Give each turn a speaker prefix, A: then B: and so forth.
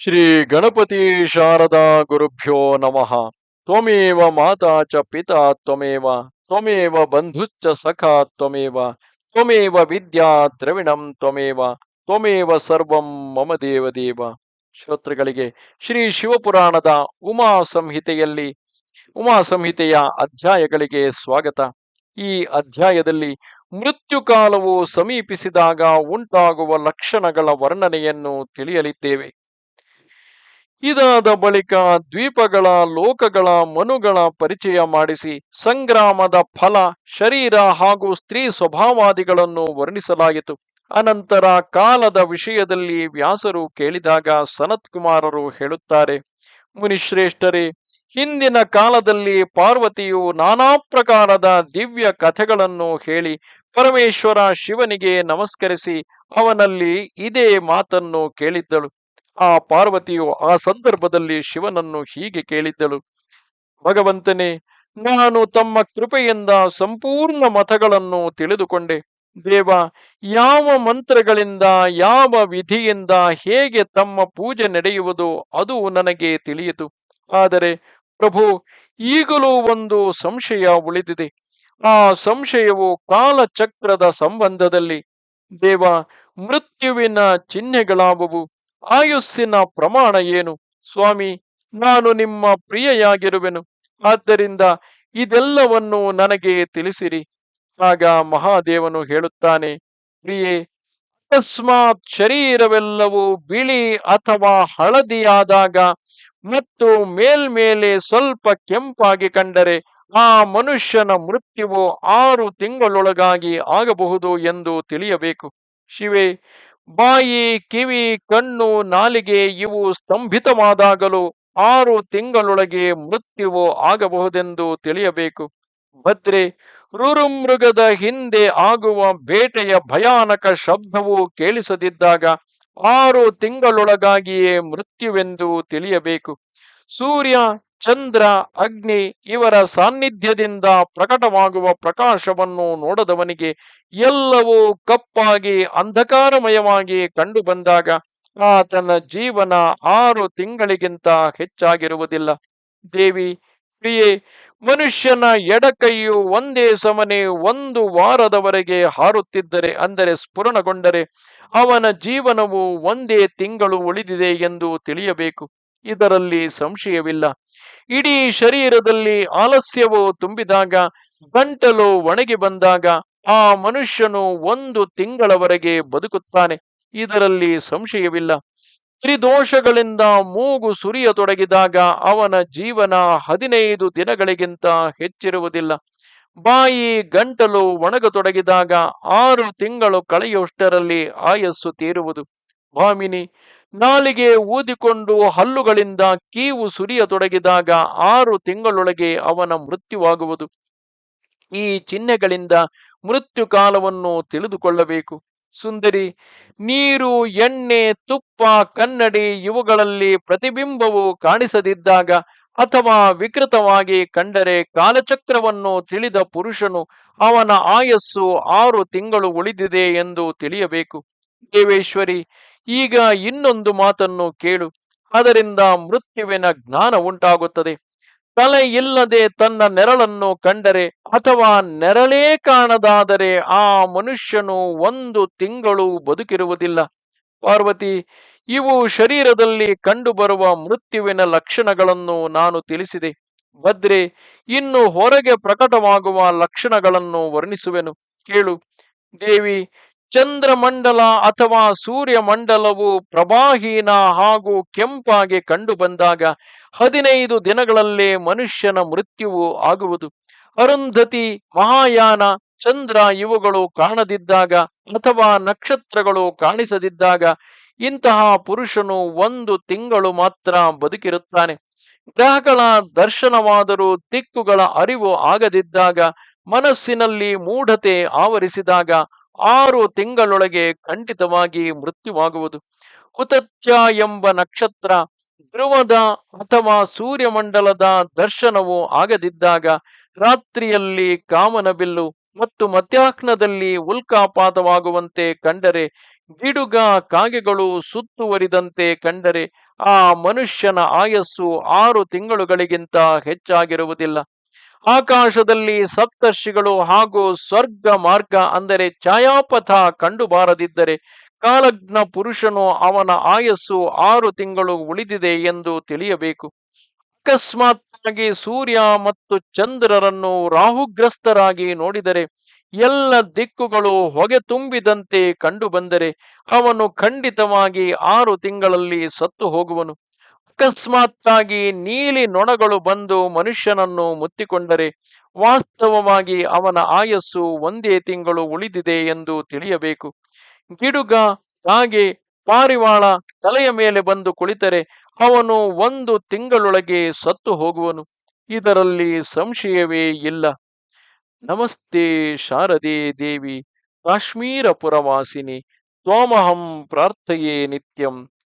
A: ಶ್ರೀ ಗಣಪತಿ ಶಾರದಾ ಗುರುಭ್ಯೋ ನಮಃ. ತ್ವಮೇವ ಮಾತಾ ಚ ಪಿತಾ ತ್ವಮೇವ ತ್ವಮೇವ ಬಂಧುಶ್ಚ ಸಖಾ ತ್ವಮೇವ ತ್ವಮೇವ ವಿದ್ಯಾ ದ್ರವಿಣಂ ತ್ವಮೇವ ತ್ವಮೇವ ಸರ್ವಂ ಮಮ ದೇವ ದೇವ ಶ್ರೋತೃಗಳಿಗೆ, ಶ್ರೀ ಶಿವಪುರಾಣದ ಉಮಾ ಸಂಹಿತೆಯಲ್ಲಿ, ಉಮಾ ಸಂಹಿತೆಯ ಅಧ್ಯಾಯಗಳಿಗೆ ಸ್ವಾಗತ. ಈ ಅಧ್ಯಾಯದಲ್ಲಿ ಮೃತ್ಯುಕಾಲವು ಸಮೀಪಿಸಿದಾಗ ಉಂಟಾಗುವ ಲಕ್ಷಣಗಳ ವರ್ಣನೆಯನ್ನು ತಿಳಿಯಲಿದ್ದೇವೆ. ಇದಾದ ಬಳಿಕ ದ್ವೀಪಗಳ ಲೋಕಗಳ ಮನುಗಳ ಪರಿಚಯ ಮಾಡಿಸಿ ಸಂಗ್ರಾಮದ ಫಲ, ಶರೀರ ಹಾಗೂ ಸ್ತ್ರೀ ಸ್ವಭಾವಾದಿಗಳನ್ನು ವರ್ಣಿಸಲಾಯಿತು. ಅನಂತರ ಕಾಲದ ವಿಷಯದಲ್ಲಿ ವ್ಯಾಸರು ಕೇಳಿದಾಗ ಸನತ್ಕುಮಾರರು ಹೇಳುತ್ತಾರೆ, ಮುನಿಶ್ರೇಷ್ಠರೇ, ಹಿಂದಿನ ಕಾಲದಲ್ಲಿ ಪಾರ್ವತಿಯು ನಾನಾ ಪ್ರಕಾರದ ದಿವ್ಯ ಕಥೆಗಳನ್ನು ಹೇಳಿ ಪರಮೇಶ್ವರ ಶಿವನಿಗೆ ನಮಸ್ಕರಿಸಿ ಅವನಲ್ಲಿ ಇದೇ ಮಾತನ್ನು ಕೇಳಿದ್ದಳು. ಆ ಪಾರ್ವತಿಯು ಆ ಸಂದರ್ಭದಲ್ಲಿ ಶಿವನನ್ನು ಹೀಗೆ ಕೇಳಿದ್ದಳು. ಭಗವಂತನೇ, ನಾನು ತಮ್ಮ ಕೃಪೆಯಿಂದ ಸಂಪೂರ್ಣ ಮತಗಳನ್ನು ತಿಳಿದುಕೊಂಡೆ. ದೇವ, ಯಾವ ಮಂತ್ರಗಳಿಂದ, ಯಾವ ವಿಧಿಯಿಂದ, ಹೇಗೆ ತಮ್ಮ ಪೂಜೆ ನಡೆಯುವುದು ಅದು ನನಗೆ ತಿಳಿಯಿತು. ಆದರೆ ಪ್ರಭು, ಈಗಲೂ ಒಂದು ಸಂಶಯ ಉಳಿದಿದೆ. ಆ ಸಂಶಯವು ಕಾಲಚಕ್ರದ ಸಂಬಂಧದಲ್ಲಿ. ದೇವ, ಮೃತ್ಯುವಿನ ಚಿಹ್ನೆಗಳಾವುವು. ಆಯುಸ್ಸಿನ ಪ್ರಮಾಣ ಏನು? ಸ್ವಾಮಿ, ನಾನು ನಿಮ್ಮ ಪ್ರಿಯೆಯಾಗಿರುವೆನು. ಆದ್ದರಿಂದ ಇದೆಲ್ಲವನ್ನು ನನಗೆ ತಿಳಿಸಿರಿ. ಆಗ ಮಹಾದೇವನು ಹೇಳುತ್ತಾನೆ, ಪ್ರಿಯೆ, ಅಕಸ್ಮಾತ್ ಶರೀರವೆಲ್ಲವೂ ಬಿಳಿ ಅಥವಾ ಹಳದಿಯಾದಾಗ ಮತ್ತು ಮೇಲ್ಮೇಲೆ ಸ್ವಲ್ಪ ಕೆಂಪಾಗಿ ಕಂಡರೆ ಆ ಮನುಷ್ಯನ ಮೃತ್ಯುವು ಆರು ತಿಂಗಳೊಳಗಾಗಿ ಆಗಬಹುದು ಎಂದು ತಿಳಿಯಬೇಕು. ಶಿವೆ ಬಾಯಿ, ಕಿವಿ, ಕಣ್ಣು, ನಾಲಿಗೆ ಇವು ಸ್ತಂಭಿತವಾದಾಗಲೂ ಆರು ತಿಂಗಳೊಳಗೆ ಮೃತ್ಯುವು ಆಗಬಹುದೆಂದು ತಿಳಿಯಬೇಕು. ಭದ್ರೆ, ರುರುಮೃಗದ ಹಿಂದೆ ಆಗುವ ಬೇಟೆಯ ಭಯಾನಕ ಶಬ್ದವು ಕೇಳಿಸದಿದ್ದಾಗ ಆರು ತಿಂಗಳೊಳಗಾಗಿಯೇ ಮೃತ್ಯುವೆಂದು ತಿಳಿಯಬೇಕು. ಸೂರ್ಯ ಚಂದ್ರ, ಅಗ್ನಿ ಇವರ ಸಾನ್ನಿಧ್ಯದಿಂದ ಪ್ರಕಟವಾಗುವ ಪ್ರಕಾಶವನ್ನು ನೋಡದವನಿಗೆ ಎಲ್ಲವೂ ಕಪ್ಪಾಗಿ, ಅಂಧಕಾರಮಯವಾಗಿ ಕಂಡು ಬಂದಾಗ ಆತನ ಜೀವನ ಆರು ತಿಂಗಳಿಗಿಂತ ಹೆಚ್ಚಾಗಿರುವುದಿಲ್ಲ. ದೇವಿ, ಪ್ರಿಯೆ, ಮನುಷ್ಯನ ಎಡಕೈಯು ಒಂದೇ ಸಮನೆ ಒಂದು ವಾರದವರೆಗೆ ಹಾರುತ್ತಿದ್ದರೆ ಅಂದರೆ ಸ್ಫುರಣಗೊಂಡರೆ ಅವನ ಜೀವನವು ಒಂದೇ ತಿಂಗಳು ಉಳಿದಿದೆ ಎಂದು ತಿಳಿಯಬೇಕು. ಇದರಲ್ಲಿ ಸಂಶಯವಿಲ್ಲ. ಇಡೀ ಶರೀರದಲ್ಲಿ ಆಲಸ್ಯವು ತುಂಬಿದಾಗ, ಗಂಟಲು ಒಣಗಿ ಬಂದಾಗ ಆ ಮನುಷ್ಯನು ಒಂದು ತಿಂಗಳವರೆಗೆ ಬದುಕುತ್ತಾನೆ. ಇದರಲ್ಲಿ ಸಂಶಯವಿಲ್ಲ. ತ್ರಿದೋಷಗಳಿಂದ ಮೂಗು ಸುರಿಯತೊಡಗಿದಾಗ ಅವನ ಜೀವನ ಹದಿನೈದು ದಿನಗಳಿಗಿಂತ ಹೆಚ್ಚಿರುವುದಿಲ್ಲ. ಬಾಯಿ ಗಂಟಲು ಒಣಗತೊಡಗಿದಾಗ ಆರು ತಿಂಗಳು ಕಳೆಯುವಷ್ಟರಲ್ಲಿ ಆಯಸ್ಸು ತೀರುವುದು. ಭಾಮಿನಿ, ನಾಲಿಗೆ ಊದಿಕೊಂಡು ಹಲ್ಲುಗಳಿಂದ ಕೀವು ಸುರಿಯತೊಡಗಿದಾಗ ಆರು ತಿಂಗಳೊಳಗೆ ಅವನ ಮೃತ್ಯುವಾಗುವುದು. ಈ ಚಿಹ್ನೆಗಳಿಂದ ಮೃತ್ಯು ಕಾಲವನ್ನು ತಿಳಿದುಕೊಳ್ಳಬೇಕು. ಸುಂದರಿ, ನೀರು, ಎಣ್ಣೆ, ತುಪ್ಪ, ಕನ್ನಡಿ ಇವುಗಳಲ್ಲಿ ಪ್ರತಿಬಿಂಬವು ಕಾಣಿಸದಿದ್ದಾಗ ಅಥವಾ ವಿಕೃತವಾಗಿ ಕಂಡರೆ ಕಾಲಚಕ್ರವನ್ನು ತಿಳಿದ ಪುರುಷನು ಅವನ ಆಯಸ್ಸು ಆರು ತಿಂಗಳು ಉಳಿದಿದೆ ಎಂದು ತಿಳಿಯಬೇಕು. ದೇವೇಶ್ವರಿ ಈಗ ಇನ್ನೊಂದು ಮಾತನ್ನು ಕೇಳು. ಅದರಿಂದ ಮೃತ್ಯುವಿನ ಜ್ಞಾನ ಉಂಟಾಗುತ್ತದೆ. ತಲೆ ಇಲ್ಲದೆ ತನ್ನ ನೆರಳನ್ನು ಕಂಡರೆ ಅಥವಾ ನೆರಳೇ ಕಾಣದಾದರೆ ಆ ಮನುಷ್ಯನು ಒಂದು ತಿಂಗಳು ಬದುಕಿರುವುದಿಲ್ಲ. ಪಾರ್ವತಿ, ಇವು ಶರೀರದಲ್ಲಿ ಕಂಡುಬರುವ ಮೃತ್ಯುವಿನ ಲಕ್ಷಣಗಳನ್ನು ನಾನು ತಿಳಿಸಿದೆ. ಭದ್ರೆ, ಇನ್ನು ಹೊರಗೆ ಪ್ರಕಟವಾಗುವ ಲಕ್ಷಣಗಳನ್ನು ವರ್ಣಿಸುವೆನು. ಕೇಳು. ದೇವಿ ಚಂದ್ರಮಂಡಲ ಅಥವಾ ಸೂರ್ಯಮಂಡಲವು ಪ್ರವಾಹೀನ ಹಾಗೂ ಕೆಂಪಾಗಿ ಕಂಡು ಬಂದಾಗ ಹದಿನೈದು ದಿನಗಳಲ್ಲೇ ಮನುಷ್ಯನ ಮೃತ್ಯುವು ಆಗುವುದು. ಅರುಂಧತಿ, ಮಹಾಯಾನ, ಚಂದ್ರ ಇವುಗಳು ಕಾಣದಿದ್ದಾಗ ಅಥವಾ ನಕ್ಷತ್ರಗಳು ಕಾಣಿಸದಿದ್ದಾಗ ಇಂತಹ ಪುರುಷನು ಒಂದು ತಿಂಗಳು ಮಾತ್ರ ಬದುಕಿರುತ್ತಾನೆ. ಗ್ರಹಗಳ ದರ್ಶನವಾದರೂ ದಿಕ್ಕುಗಳ ಅರಿವು ಆಗದಿದ್ದಾಗ ಮನಸ್ಸಿನಲ್ಲಿ ಮೂಢತೆ ಆವರಿಸಿದಾಗ ಆರು ತಿಂಗಳೊಳಗೆ ಖಂಡಿತವಾಗಿ ಮೃತ್ಯುವಾಗುವುದು. ಕುತತ್ಯ ಎಂಬ ನಕ್ಷತ್ರ ಧ್ರುವದ ಅಥವಾ ಸೂರ್ಯಮಂಡಲದ ದರ್ಶನವು ಆಗದಿದ್ದಾಗ ರಾತ್ರಿಯಲ್ಲಿ ಕಾಮನ ಬಿಲ್ಲು ಮತ್ತು ಮಧ್ಯಾಹ್ನದಲ್ಲಿ ಉಲ್ಕಾಪಾತವಾಗುವಂತೆ ಕಂಡರೆ ಗಿಡುಗ ಕಾಗೆಗಳು ಸುತ್ತುವರಿದಂತೆ ಕಂಡರೆ ಆ ಮನುಷ್ಯನ ಆಯಸ್ಸು ಆರು ತಿಂಗಳುಗಳಿಗಿಂತ ಹೆಚ್ಚಾಗಿರುವುದಿಲ್ಲ. ಆಕಾಶದಲ್ಲಿ ಸಪ್ತರ್ಷಿಗಳು ಹಾಗೂ ಸ್ವರ್ಗ ಮಾರ್ಗ ಅಂದರೆ ಛಾಯಾಪಥ ಕಂಡುಬಾರದಿದ್ದರೆ ಕಾಲಜ್ಞ ಪುರುಷನು ಅವನ ಆಯಸ್ಸು ಆರು ತಿಂಗಳು ಉಳಿದಿದೆ ಎಂದು ತಿಳಿಯಬೇಕು. ಅಕಸ್ಮಾತ್ತಾಗಿ ಸೂರ್ಯ ಮತ್ತು ಚಂದ್ರರನ್ನು ರಾಹುಗ್ರಸ್ತರಾಗಿ ನೋಡಿದರೆ ಎಲ್ಲ ದಿಕ್ಕುಗಳು ಹೊಗೆ ತುಂಬಿದಂತೆ ಕಂಡುಬಂದರೆ ಅವನು ಖಂಡಿತವಾಗಿ ಆರು ತಿಂಗಳಲ್ಲಿ ಸತ್ತು ಹೋಗುವನು. ಅಕಸ್ಮಾತ್ತಾಗಿ ನೀಲಿ ನೊಣಗಳು ಬಂದು ಮನುಷ್ಯನನ್ನು ಮುತ್ತಿಕೊಂಡರೆ ವಾಸ್ತವವಾಗಿ ಅವನ ಆಯಸ್ಸು ಒಂದೇ ತಿಂಗಳು ಉಳಿದಿದೆ ಎಂದು ತಿಳಿಯಬೇಕು. ಗಿಡುಗ ಹಾಗೆ ಪಾರಿವಾಳ ತಲೆಯ ಮೇಲೆ ಬಂದು ಕುಳಿತರೆ ಅವನು ಒಂದು ತಿಂಗಳೊಳಗೆ ಸತ್ತು ಹೋಗುವನು. ಇದರಲ್ಲಿ ಸಂಶಯವೇ ಇಲ್ಲ. ನಮಸ್ತೆ ಶಾರದೆ ದೇವಿ, ಕಾಶ್ಮೀರ ಪುರವಾಸಿನಿ, ತ್ವಾಮಹಂ ಪ್ರಾರ್ಥೆಯೇ ನಿತ್ಯಂ.